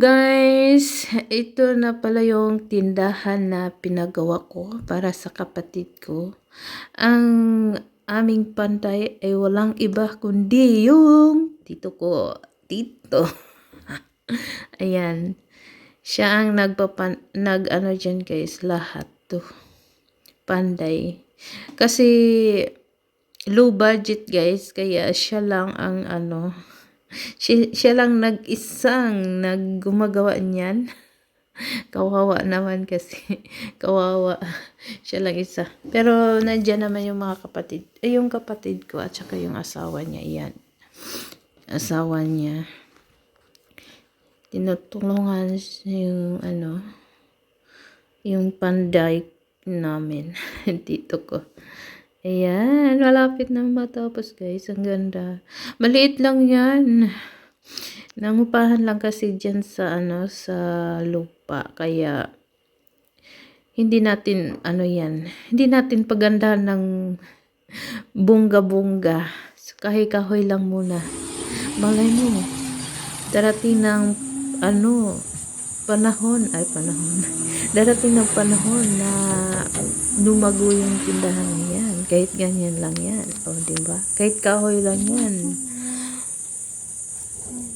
Guys! Ito na pala yung tindahan na pinagawa ko para sa kapatid ko. Ang aming pantay ay walang iba kundi yung tito ko. Tito. Ayan. Siya ang nagpapan nag ano dyan guys lahat to. Panday. Kasi low budget guys kaya siya lang ang ano siya, siya lang nag-isang naggumagawa niyan. Kawawa naman kasi. Kawawa. Siya lang isa. Pero nandiyan naman yung mga kapatid. Eh, yung kapatid ko at saka yung asawa niya. Iyan. Asawa niya. Tinutulungan yung ano yung panday namin. Dito ko. Ayan, malapit na matapos guys. Ang ganda. Maliit lang yan. Nangupahan lang kasi dyan sa ano sa lupa. Kaya hindi natin ano yan. Hindi natin pagandahan ng bunga-bunga. Kahoy-kahoy lang muna. Malay mo. Darating ng ano panahon ay panahon. Darating ng panahon na lumago yung tindahan na yan. Kahit ganyan lang yan. O, ba? Kahit kahoy lang yan.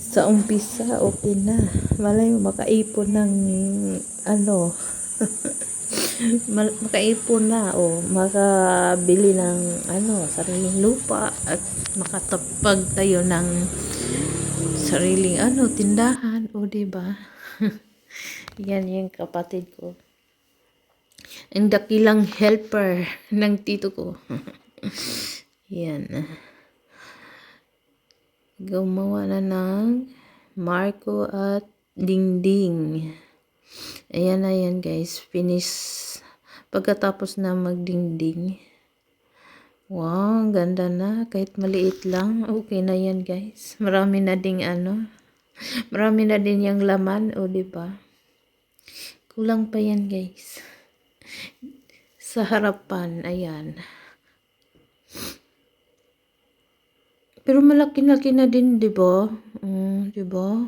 Sa umpisa, okay na. Malay mo, makaipon ng ano, makaipon na o makabili ng ano, sariling lupa at makatapag tayo ng sariling ano, tindahan o ba? Yan yung kapatid ko ang dakilang helper ng tito ko. Yan. Gumawa na ng Marco at Dingding. Ayan na yan guys. Finish. Pagkatapos na magdingding. Wow, ganda na. Kahit maliit lang. Okay na yan guys. Marami na ding ano. Marami na din yung laman. O, ba diba? Kulang pa yan guys sa harapan. Ayan. Pero malaki-laki na din, di ba? Mm, di ba?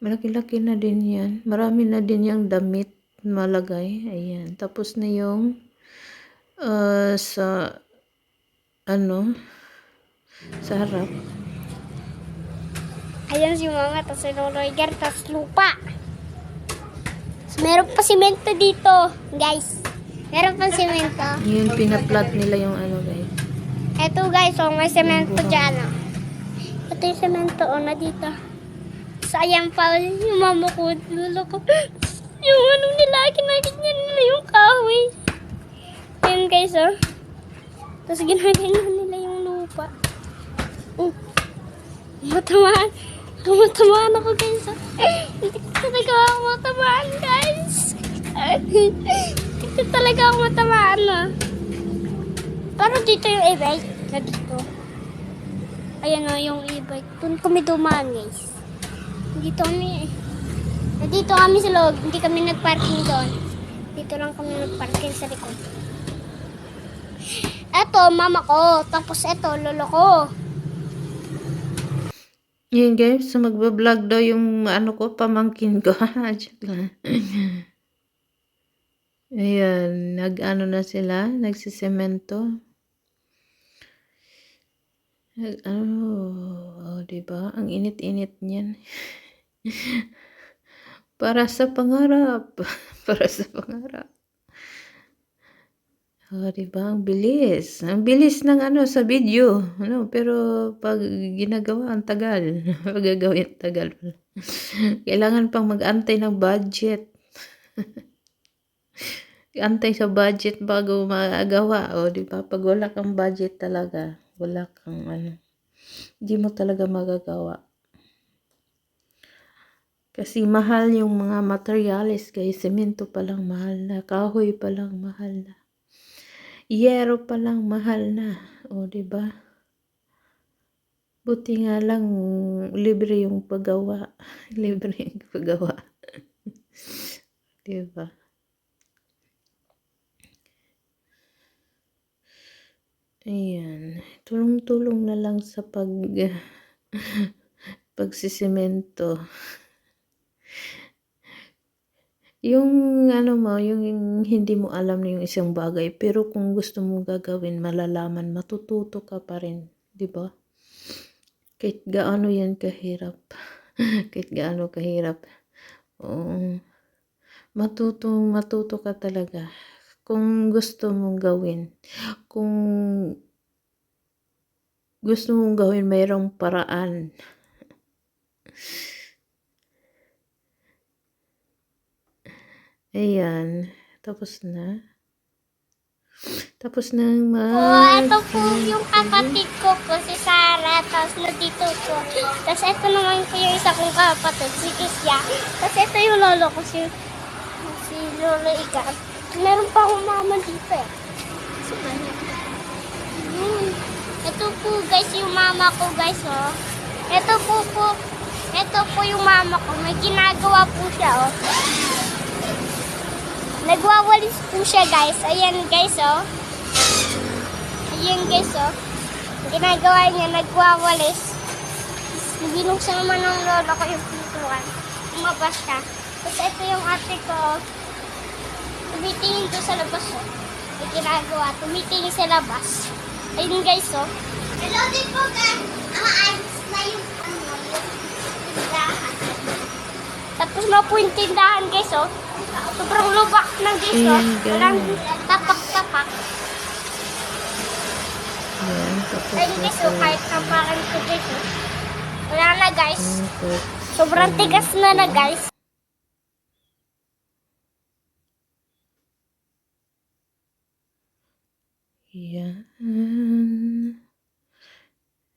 Malaki-laki na din yan. Marami na din yung damit malagay. Ayan. Tapos na yung uh, sa ano sa harap. Ayan si mama, tapos si Lolo Edgar, tapos lupa. Meron pa simento dito, guys. Meron pa simento. Yun, pinaplat nila yung ano, guys. Ito, guys, oh, may simento dyan, oh. Ito yung simento, oh, na dito. Sayang pa, yung mama ko, lolo ko. Yung ano nila, kinaganyan nila yung kahoy. Ayan, guys, oh. Tapos ginaganyan nila yung lupa. Oh. Matamaan. Matamaan ako, guys, oh. Hindi ko talaga matamaan, guys. Hindi talaga ako matamaan, ah. Pero dito yung e-bike. Na dito. Ayan o, yung e-bike. Doon kami dumaan, guys. Dito kami, Dito kami sa loob. Hindi kami nagparking doon. Dito lang kami nagparking sa likod. Eto, mama ko. Tapos eto, lolo ko. Yan guys, so magbablog daw yung ano ko, pamangkin ko. Joke lang. Ayan, nag-ano na sila, nagsisemento. Nag, ano, oh, diba? Ang init-init niyan. Para sa pangarap. Para sa pangarap. Oh, diba? Ang bilis. Ang bilis ng ano sa video. Ano, pero pag ginagawa, ang tagal. pag gagawin, tagal. Kailangan pang mag-antay ng budget. Antay sa budget bago magawa. O, di ba? Pag wala kang budget talaga, wala kang ano, hindi mo talaga magagawa. Kasi mahal yung mga materials guys. Semento pa lang mahal na. Kahoy pa lang mahal na. Yero pa lang mahal na. O, di ba? Buti nga lang libre yung paggawa. libre yung paggawa. di ba? Ayan. Tulong-tulong na lang sa pag pagsisemento. Yung ano mo, yung hindi mo alam na yung isang bagay, pero kung gusto mo gagawin, malalaman, matututo ka pa rin, 'di ba? Kahit gaano yan kahirap. Kahit gaano kahirap. Oo. Matuto, matuto ka talaga. Kung gusto mong gawin. Kung gusto mong gawin, mayroong paraan. Ayan. Tapos na. Tapos na Po, mag... ito po yung kapatid ko po, si Sarah, tapos nandito po. Tapos ito naman po yung isa kong kapatid, si Kisya. Tapos ito yung lolo ko, si, si Lolo Ikat. Meron pa akong mama dito eh. Saan Yun. Ito po guys, yung mama ko guys oh. Ito po po, ito po yung mama ko. May ginagawa po siya oh. Nagwawalis po siya guys. Ayan guys oh. Ayan guys oh. Ginagawa niya, nagwawalis. Binuksan naman ng lolo ko yung pintuan. Umabas siya. Tapos ito yung ate ko. Tumitingin doon sa labas oh. May ginagawa. Tumitingin sa labas. Ayun guys oh. Hello din po guys. Ang ayos na yung ano, yung tindahan. Tapos na po yung tindahan guys oh. Sobrang lubak ng guys oh. Walang tapak-tapak. Ayan. Tapos Ayun guys oh, kahit tampakan ko guys oh. Wala na guys. Sobrang tigas na na guys. Yan.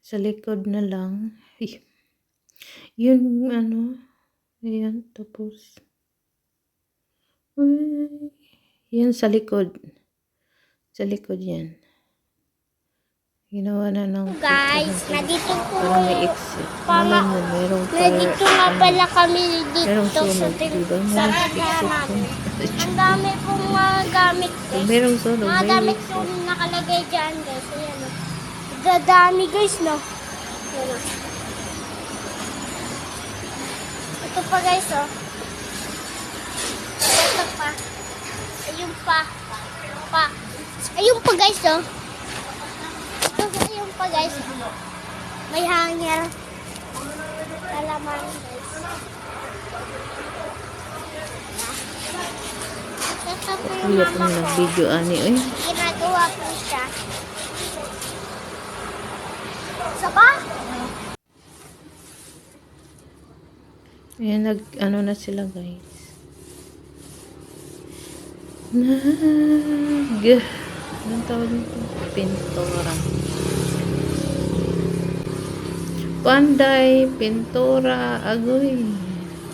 Sa likod na lang. Ay. Yun, ano. Ayan, tapos. Uy. Yan sa likod. Sa likod yan. Ginawa na ng Guys, nandito po. Parang may exit. Pama- Ngayon, merong Nandito nga pala kami Merong dito sa sunog, tin- diba? sa Merong exit po. Ang dami pong mga gamit guys. Merong sunog, Mga may gamit yung nakalagay dyan guys. Ayan. Dadami guys no. O. Ito pa guys oh. Ito pa. Ayun pa. Pa. Ayun pa guys oh. Ito ayun pa guys. May hanger. Alaman guys. Ito po yung mama ko. Ginagawa po siya. Ayan, nag, ano na sila guys. Nag, anong tawag nito? Pintura. Panday, pintura, agoy.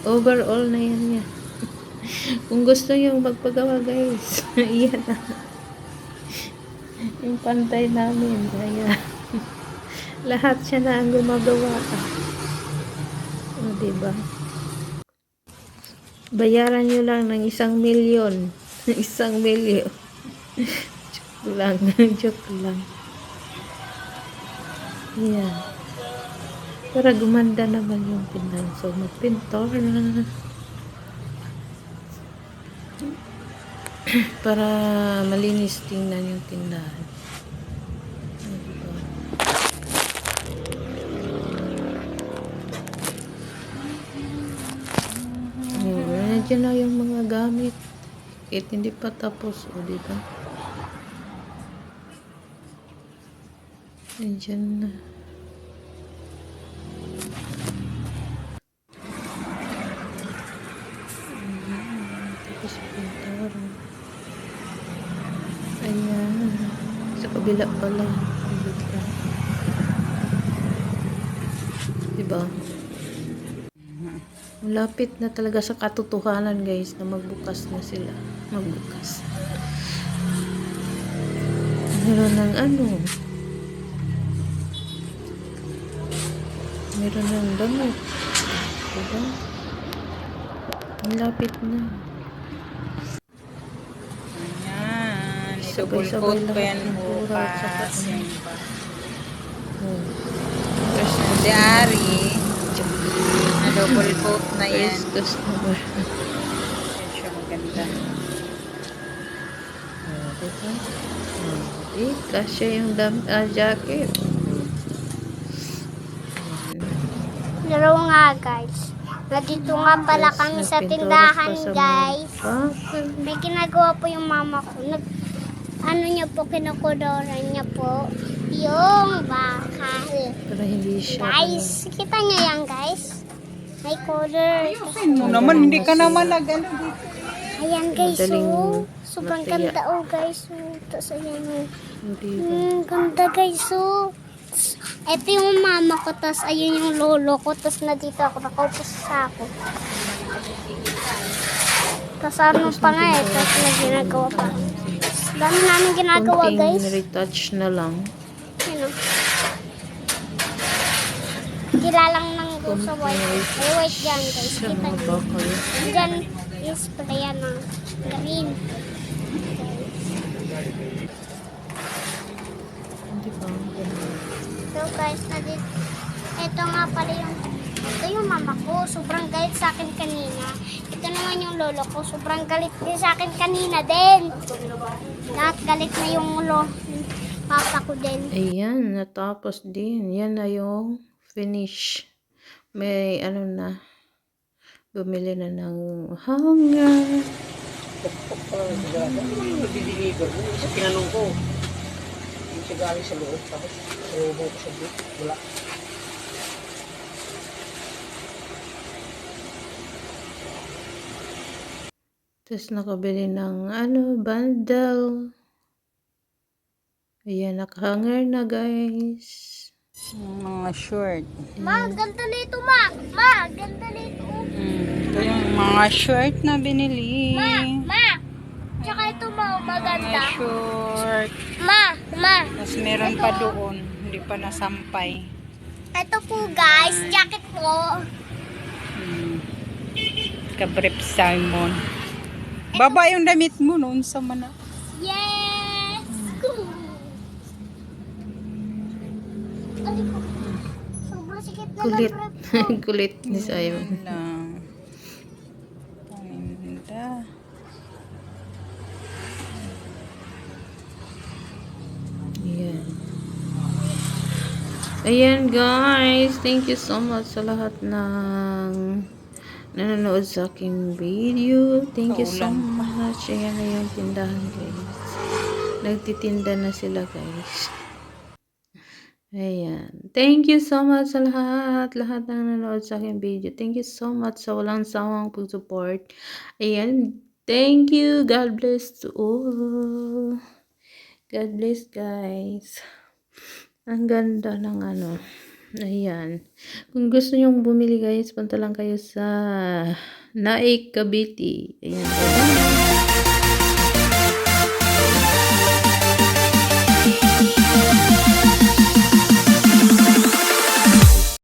Overall na yan yan. Kung gusto nyo magpagawa guys, yan na. Yung pantay namin, kaya lahat siya na ang gumagawa. O, diba? Bayaran nyo lang ng isang milyon. isang milyon. joke lang. joke lang. Yan. Para gumanda naman yung tindahan. So, magpintor. Para malinis tingnan yung tindahan. Nandiyan na yung mga gamit. Kahit hindi pa tapos, o di ba? Nandiyan na. Tapos. Sa kabila pala. Diba? Malapit na talaga sa katotohanan guys na magbukas na sila. Magbukas. Meron ng ano. Meron ng damit. Diba? Malapit na. Ayan. Ito lahat pa yan bukas. Yan pa. Oh. Si Ari. Ano Double coat na yan. First customer. Yan siya maganda. Oh, diba? Oh, eh, kasya yung dam ah, jacket. Pero nga guys, nandito nga pala kami sa tindahan guys. May ginagawa po yung mama ko. Nag, ano niya po, kinukudoran niya po yung bakal. Para hindi siya. Guys, kita niya yan guys. May color. Mo naman, hindi ka naman nag ano dito. Ayan guys, Madaling oh. Sobrang mataya. ganda oh guys. Oh. Tapos ayan oh. Hmm, ganda guys oh. Ito yung mama ko, tapos ayun yung lolo ko, tapos na dito ako, nakaupo sa ako. Tapos ano pa nga eh, tapos may ginagawa pa. Dami namin ginagawa guys. Konting retouch na lang. Ano? Kilalang ng doon sa white. May white dyan guys. Kita bakal. Dyan is sprayan ng green. So guys, nalit, ito nga pala yung, ito yung mama ko. Sobrang galit sa akin kanina. Ito naman yung lolo ko. Sobrang galit din sa akin kanina din. Lahat galit na yung lo, papa ko din. Ayan, natapos din. Yan na yung finish. May ano na. Bumili na ng hanger. Dideliver mo. Isa tinanong ko. Yung siya galing sa loob. Tapos, subo ko sa bit. Wala. Tapos nakabili ng ano, bundle. Ayan, nakahanger na guys. Yung mga short. Ma, ganda nito ma. Ma, ganda nito. Mm, ito yung mga short na binili. Ma, ma. Tsaka ito ma, Mga maganda. short. Ma, ma. Tapos meron pa doon. Hindi pa nasampay. Ito po guys, jacket ko. Mm. Kabrip Simon. Baba yung damit mo noon sa mana. Yes! Go! Ay, ko. Sobrang sikip na Kulit. Kulit ni Simon. Lang. Paminda. Ayan. Ayan guys, thank you so much sa lahat ng nanonood sa aking video. Thank you so much. Ayan na yung tindahan guys. Nagtitinda na sila guys. Ayan. Thank you so much sa lahat. Lahat ng nanonood sa aking video. Thank you so much sa walang sawang pag-support. Ayan. Thank you. God bless to all. God bless guys. Ang ganda ng ano. Ayan. Kung gusto nyong bumili guys, punta lang kayo sa Naik Cavite. Ayan. Bye-bye.